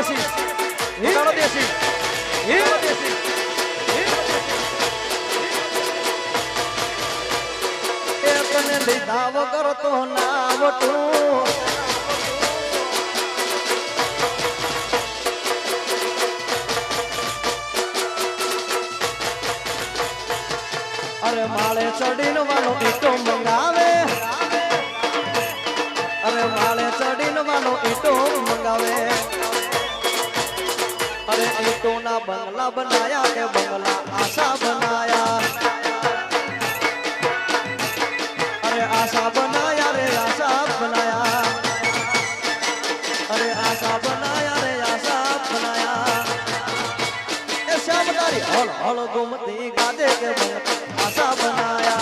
દેશી. પોતાનો દેશી. પોતાનો દેશી. તને લીધા વગર તો નાવટું અરે માળે ચડીને વાળો બનાયા ને બંગલા આશા બનાયા. અરે આશા બનાયા રે, આશા બનાયા. અરે આશા બનાયા રે, આશા બનાયા. એ શ્યામકારી હળ હળ ગુમતી ગાદે કે આશા બનાયા.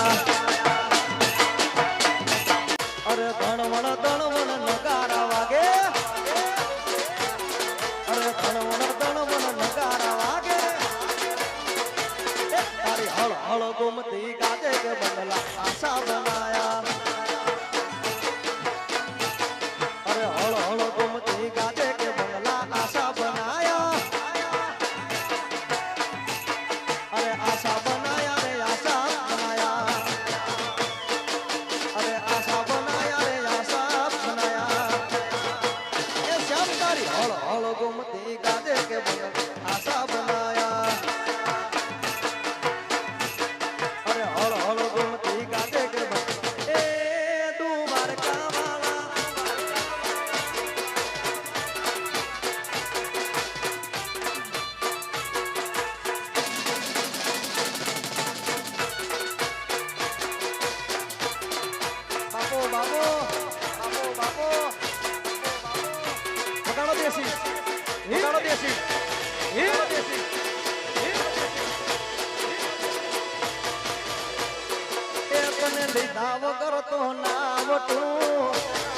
દેશી. પોતાનો દેશી. પોતાનો દેશી. લીધા વગર તો ના વટું.